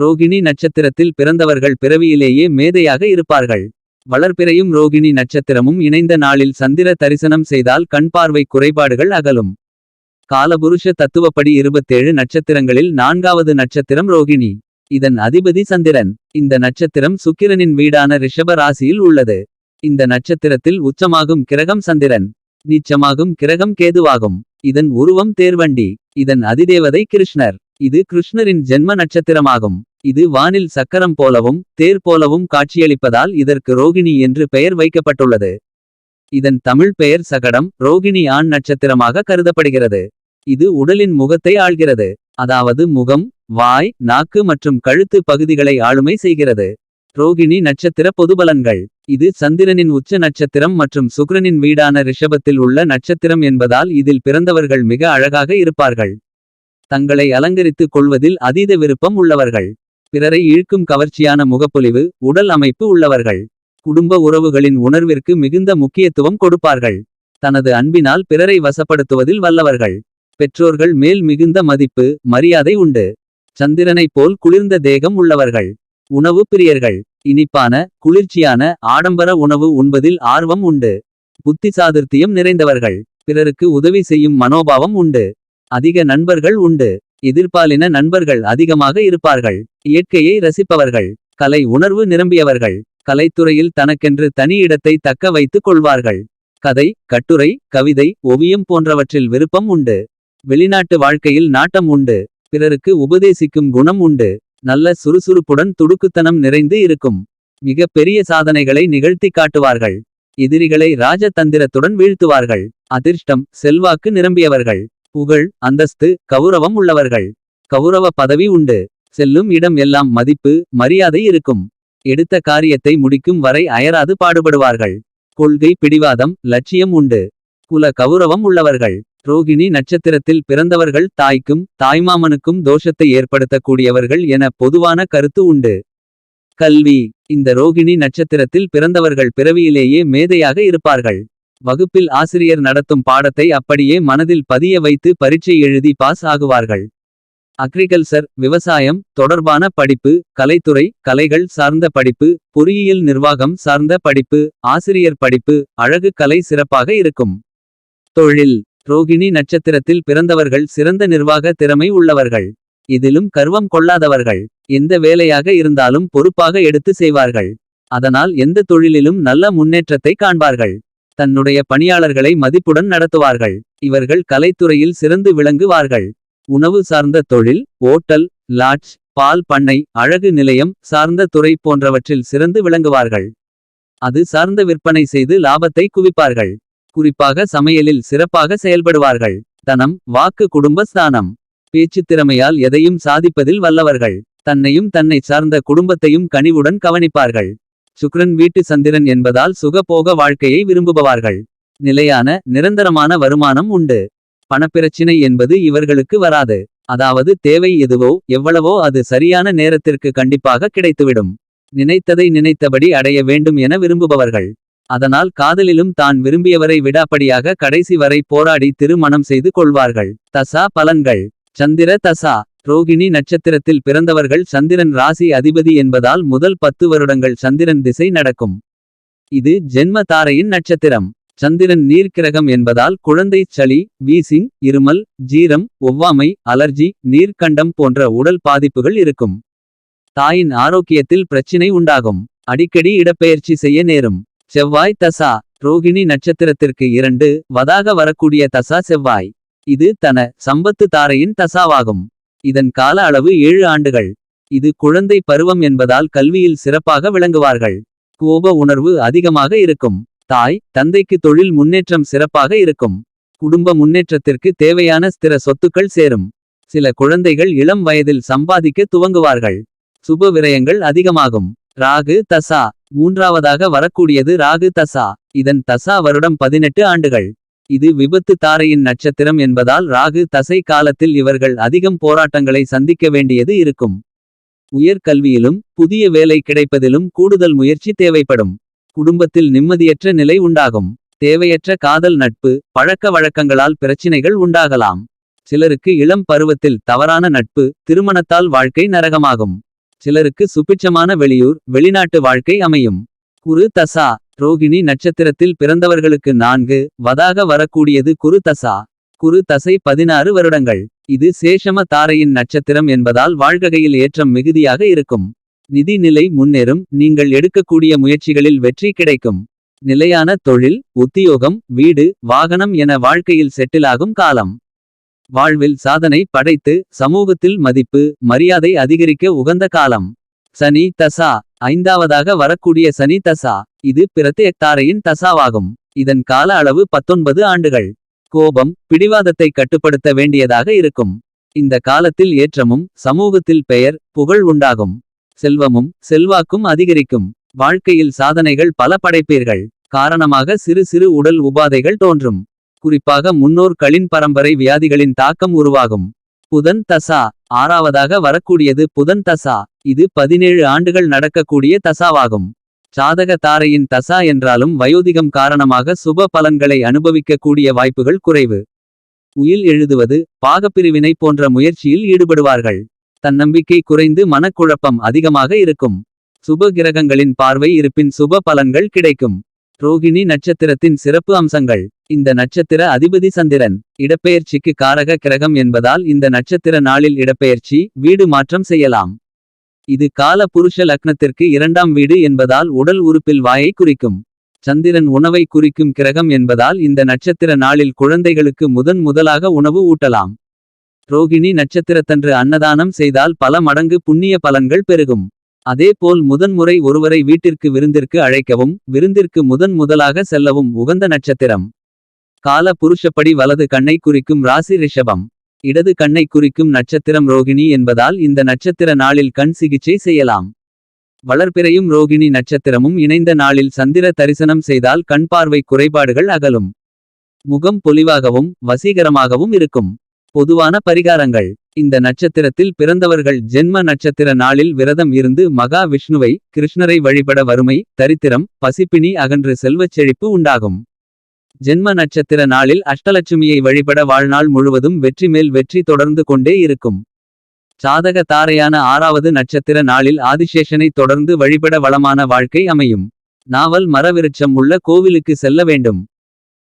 ரோகிணி நட்சத்திரத்தில் பிறந்தவர்கள் பிறவியிலேயே மேதையாக இருப்பார்கள். வளர்பிறையும் ரோகிணி நட்சத்திரமும் இணைந்த நாளில் சந்திர தரிசனம் செய்தால் கண் பார்வை குறைபாடுகள் அகலும். காலபுருஷ தத்துவப்படி 27 நட்சத்திரங்களில் நான்காவது நட்சத்திரம் ரோகிணி. இதன் அதிபதி சந்திரன். இந்த நட்சத்திரம் சுக்கிரனின் வீடான ரிஷப ராசியில் உள்ளது. இந்த நட்சத்திரத்தில் உச்சமாகும் கிரகம் சந்திரன். நீச்சமாகும் கிரகம் கேதுவாகும். இதன் உருவம் தேர்வண்டி. இதன் அதிதேவதை கிருஷ்ணர். இது கிருஷ்ணரின் ஜென்ம நட்சத்திரமாகும். இது வானில் சக்கரம் போலவும் தேர் போலவும் காட்சியளிப்பதால் இதற்கு ரோகிணி என்று பெயர் வைக்கப்பட்டுள்ளது. இதன் தமிழ் பெயர் சகடம் ரோகிணி ஆண் நட்சத்திரமாக கருதப்படுகிறது. இது உடலின் முகத்தை ஆள்கிறது. அதாவது முகம் வாய் நாக்கு மற்றும் கழுத்து பகுதிகளை ஆளுமை செய்கிறது. ரோகிணி நட்சத்திர பொதுபலன்கள். இது சந்திரனின் உச்ச நட்சத்திரம் மற்றும் சுக்கிரனின் வீடான ரிஷபத்தில் உள்ள நட்சத்திரம் என்பதால் இதில் பிறந்தவர்கள் மிக அழகாக இருப்பார்கள். தங்களை அலங்கரித்துக் கொள்வதில் அதீத விருப்பம் உள்ளவர்கள். பிறரை இழுக்கும் கவர்ச்சியான முகப்பொலிவு உடல் அமைப்பு உள்ளவர்கள். குடும்ப உறவுகளின் உணர்விற்கு மிகுந்த முக்கியத்துவம் கொடுப்பார்கள். தனது அன்பினால் பிறரை வசப்படுத்துவதில் வல்லவர்கள். பெற்றோர்கள் மேல் மிகுந்த மதிப்பு மரியாதை உண்டு. சந்திரனைப் போல் குளிர்ந்த தேகம் உள்ளவர்கள். உணவு பிரியர்கள் இனிப்பான குளிர்ச்சியான ஆடம்பர உணவு உண்பதில் ஆர்வம் உண்டு. புத்தி சாதுர்த்தியம் நிறைந்தவர்கள் பிறருக்கு உதவி செய்யும் மனோபாவம் உண்டு. அதிக நண்பர்கள் உண்டு எதிர்பாலின நண்பர்கள் அதிகமாக இருப்பார்கள். இயற்கையை ரசிப்பவர்கள் கலை உணர்வு நிரம்பியவர்கள். கலைத்துறையில் தனக்கென்று தனி இடத்தை தக்க வைத்துக் கொள்வார்கள். கதை கட்டுரை கவிதை ஓவியம் போன்றவற்றில் விருப்பம் உண்டு. வெளிநாட்டு வாழ்க்கையில் நாட்டம் உண்டு. பிறருக்கு உபதேசிக்கும் குணம் உண்டு. நல்ல சுறுசுறுப்புடன் துடுக்குத்தனம் நிறைந்து இருக்கும். மிக பெரிய சாதனைகளை நிகழ்த்திக் காட்டுவார்கள். எதிரிகளை ராஜதந்திரத்துடன் வீழ்த்துவார்கள். அதிர்ஷ்டம் செல்வாக்கு நிரம்பியவர்கள். புகழ் அந்தஸ்து கௌரவம் உள்ளவர்கள். கௌரவ பதவி உண்டு செல்லும் இடம் எல்லாம் மதிப்பு மரியாதை இருக்கும். எடுத்த காரியத்தை முடிக்கும் வரை அயராது பாடுபடுவார்கள். கொள்கை பிடிவாதம் லட்சியம் உண்டு. குல கௌரவம் உள்ளவர்கள். ரோகிணி நட்சத்திரத்தில் பிறந்தவர்கள் தாய்க்கும் தாய்மாமனுக்கும் தோஷத்தை ஏற்படுத்தக்கூடியவர்கள் என பொதுவான கருத்து உண்டு. கல்வி இந்த ரோகிணி நட்சத்திரத்தில் பிறந்தவர்கள் பிறவியிலேயே மேதையாக இருப்பார்கள். வகுப்பில் ஆசிரியர் நடத்தும் பாடத்தை அப்படியே மனதில் பதிய வைத்து பரீட்சை எழுதி பாஸ் ஆகுவார்கள். அக்ரிகல்ச்சர் விவசாயம் தொடர்பான படிப்பு கலைத்துறை கலைகள் சார்ந்த படிப்பு பொறியியல் நிர்வாகம் சார்ந்த படிப்பு ஆசிரியர் படிப்பு அழகு கலை சிறப்பாக இருக்கும். தொழில் ரோகிணி நட்சத்திரத்தில் பிறந்தவர்கள் சிறந்த நிர்வாக திறமை உள்ளவர்கள். இதிலும் கர்வம் கொள்ளாதவர்கள் எந்த வேலையாக இருந்தாலும் பொறுப்பாக எடுத்து செய்வார்கள். அதனால் எந்த தொழிலிலும் நல்ல முன்னேற்றத்தை காண்பார்கள். தன்னுடைய பணியாளர்களை மதிப்புடன் நடத்துவார்கள். இவர்கள் கலைத்துறையில் சிறந்து விளங்குவார்கள். உணவு சார்ந்த தொழில் ஓட்டல் லாட்ஜ் பால் பண்ணை அழகு நிலையம் சார்ந்த துறை போன்றவற்றில் சிறந்து விளங்குவார்கள். அது சார்ந்த விற்பனை செய்து லாபத்தை குவிப்பார்கள். குறிப்பாக சமையலில் சிறப்பாக செயல்படுவார்கள். தனம் வாக்கு குடும்ப ஸ்தானம் பேச்சுத் திறமையால் எதையும் சாதிப்பதில் வல்லவர்கள். தன்னையும் தன்னை சார்ந்த குடும்பத்தையும் கனிவுடன் கவனிப்பார்கள். சுக்ரன் வீட்டு சந்திரன் என்பதால் சுகபோக வாழ்க்கையை விரும்புபவார்கள். நிலையான நிரந்தரமான வருமானம் உண்டு. பணப்பிரச்சினை என்பது இவர்களுக்கு வராது. அதாவது தேவை எதுவோ எவ்வளவோ அது சரியான நேரத்திற்கு கண்டிப்பாக கிடைத்துவிடும். நினைத்ததை நினைத்தபடி அடைய வேண்டும் என விரும்புபவர்கள். அதனால் காதலிலும் தான் விரும்பியவரை விடாப்படியாக கடைசி வரை போராடி திருமணம் செய்து கொள்வார்கள். தசா பலன்கள் சந்திர தசா ரோகிணி நட்சத்திரத்தில் பிறந்தவர்கள் சந்திரன் ராசி அதிபதி என்பதால் முதல் பத்து வருடங்கள் சந்திரன் திசை நடக்கும். இது ஜென்ம தாரையின் நட்சத்திரம். சந்திரன் நீர்க்கிரகம் என்பதால் குழந்தை சளி வீசிங் இருமல் ஜீரம் ஒவ்வாமை அலர்ஜி நீர்க்கண்டம் போன்ற உடல் பாதிப்புகள் இருக்கும். தாயின் ஆரோக்கியத்தில் பிரச்சினை உண்டாகும். அடிக்கடி இடப்பெயர்ச்சி செய்ய நேரும். செவ்வாய் தசா ரோகிணி நட்சத்திரத்திற்கு இரண்டு வதாக வரக்கூடிய தசா செவ்வாய். இது தன சம்பத்து தாரையின் தசாவாகும். இதன் கால அளவு ஏழு ஆண்டுகள். இது குழந்தை பருவம் என்பதால் கல்வியில் சிறப்பாக விளங்குவார்கள். கோப உணர்வு அதிகமாக இருக்கும். தாய் தந்தைக்கு தொழில் முன்னேற்றம் சிறப்பாக இருக்கும். குடும்ப முன்னேற்றத்திற்கு தேவையான ஸ்திர சொத்துக்கள் சேரும். சில குழந்தைகள் இளம் வயதில் சம்பாதிக்க துவங்குவார்கள். சுப விரயங்கள் அதிகமாகும். ராகு தசா மூன்றாவதாக வரக்கூடியது ராகு தசா. இதன் தசா வருடம் 18 ஆண்டுகள். இது விபத்து தாரையின் நட்சத்திரம் என்பதால் ராகு தசை காலத்தில் இவர்கள் அதிகம் போராட்டங்களை சந்திக்க வேண்டியது இருக்கும். உயர் கல்வியிலும் புதிய வேலை கிடைப்பதிலும் கூடுதல் முயற்சி தேவைப்படும். குடும்பத்தில் நிம்மதியற்ற நிலை உண்டாகும். தேவையற்ற காதல் நட்பு பழக்க வழக்கங்களால் பிரச்சினைகள் உண்டாகலாம். சிலருக்கு இளம் பருவத்தில் தவறான நட்பு திருமணத்தால் வாழ்க்கை நரகமாகும். சிலருக்கு சுபிட்சமான வெளியூர் வெளிநாட்டு வாழ்க்கை அமையும் குரு தசா ரோகிணி நட்சத்திரத்தில் பிறந்தவர்களுக்கு நான்கு வதாக வரக்கூடியது குரு தசா. குரு தசை பதினாறு வருடங்கள். இது சேஷம தாரையின் நட்சத்திரம் என்பதால் வாழ்கையில் ஏற்றம் மிகுதியாக இருக்கும். நிதி நிலை முன்னேறும். நீங்கள் எடுக்கக்கூடிய முயற்சிகளில் வெற்றி கிடைக்கும். நிலையான தொழில் உத்தியோகம் வீடு வாகனம் என வாழ்க்கையில் செட்டிலாகும் காலம். வாழ்வில் சாதனை படைத்து சமூகத்தில் மதிப்பு மரியாதை அதிகரிக்க உகந்த காலம். சனி தசா ஐந்தாவதாக வரக்கூடிய சனி தசா. இது பிரத்யக்தாரையின் தசாவாகும். இதன் கால அளவு பத்தொன்பது ஆண்டுகள். கோபம் பிடிவாதத்தை கட்டுப்படுத்த வேண்டியதாக இருக்கும். இந்த காலத்தில் ஏற்றமும் சமூகத்தில் பெயர் புகழ் உண்டாகும். செல்வமும் செல்வாக்கும் அதிகரிக்கும். வாழ்க்கையில் சாதனைகள் பல படைப்பீர்கள். காரணமாக சிறு சிறு உடல் உபாதைகள் தோன்றும். குறிப்பாக முன்னோர்களின் பரம்பரை வியாதிகளின் தாக்கம் உருவாகும். புதன் தசா ஆறாவதாக வரக்கூடியது புதன் தசா. இது பதினேழு ஆண்டுகள் நடக்கக்கூடிய தசாவாகும். சாதக தாரையின் தசா என்றாலும் வயோதிகம் காரணமாக சுப பலன்களை அனுபவிக்கக்கூடிய வாய்ப்புகள் குறைவு. உயில் எழுதுவது பாகப்பிரிவினை போன்ற முயற்சியில் ஈடுபடுவார்கள். தன்னம்பிக்கை குறைந்து மனக்குழப்பம் அதிகமாக இருக்கும். சுப கிரகங்களின் பார்வை இருப்பின் சுப பலன்கள் கிடைக்கும். ரோகிணி நட்சத்திரத்தின் சிறப்பு அம்சங்கள். இந்த நட்சத்திர அதிபதி சந்திரன் இடப்பெயர்ச்சிக்கு காரக கிரகம் என்பதால் இந்த நட்சத்திர நாளில் இடப்பெயர்ச்சி வீடு மாற்றம் செய்யலாம். இது கால புருஷ லக்னத்திற்கு இரண்டாம் வீடு என்பதால் உடல் உறுப்பில் வாயை குறிக்கும். சந்திரன் உணவை குறிக்கும் கிரகம் என்பதால் இந்த நட்சத்திர நாளில் குழந்தைகளுக்கு முதன் முதலாக உணவு ஊட்டலாம். ரோகிணி நட்சத்திரத்தன்று அன்னதானம் செய்தால் பல மடங்கு புண்ணிய பலன்கள் பெருகும். அதேபோல் முதன்முறை ஒருவரை வீட்டிற்கு விருந்திற்கு அழைக்கவும் விருந்திற்கு முதன் முதலாக செல்லவும் உகந்த நட்சத்திரம். கால புருஷப்படி வலது கண்ணை குறிக்கும் ராசி ரிஷபம். இடது கண்ணை குறிக்கும் நட்சத்திரம் ரோகிணி என்பதால் இந்த நட்சத்திர நாளில் கண் சிகிச்சை செய்யலாம். வளர்பிறையும் ரோகிணி நட்சத்திரமும் இணைந்த நாளில் சந்திர தரிசனம் செய்தால் கண் பார்வை குறைபாடுகள் அகலும். முகம் பொலிவாகவும் வசீகரமாகவும் இருக்கும். பொதுவான பரிகாரங்கள். இந்த நட்சத்திரத்தில் பிறந்தவர்கள் ஜென்ம நட்சத்திர நாளில் விரதம் இருந்து மகா விஷ்ணுவை கிருஷ்ணரை வழிபட வறுமை தரித்திரம் பசிப்பினி அகன்று செல்வச் செழிப்பு உண்டாகும். ஜென்ம நட்சத்திர நாளில் அஷ்டலட்சுமியை வழிபட வாழ்நாள் முழுவதும் வெற்றி மேல் வெற்றி தொடர்ந்து கொண்டே இருக்கும். சாதக தாரையான ஆறாவது நட்சத்திர நாளில் ஆதிசேஷனை தொடர்ந்து வழிபட வளமான வாழ்க்கை அமையும். நாவல் மரவிருட்சம் உள்ள கோவிலுக்கு செல்ல வேண்டும்.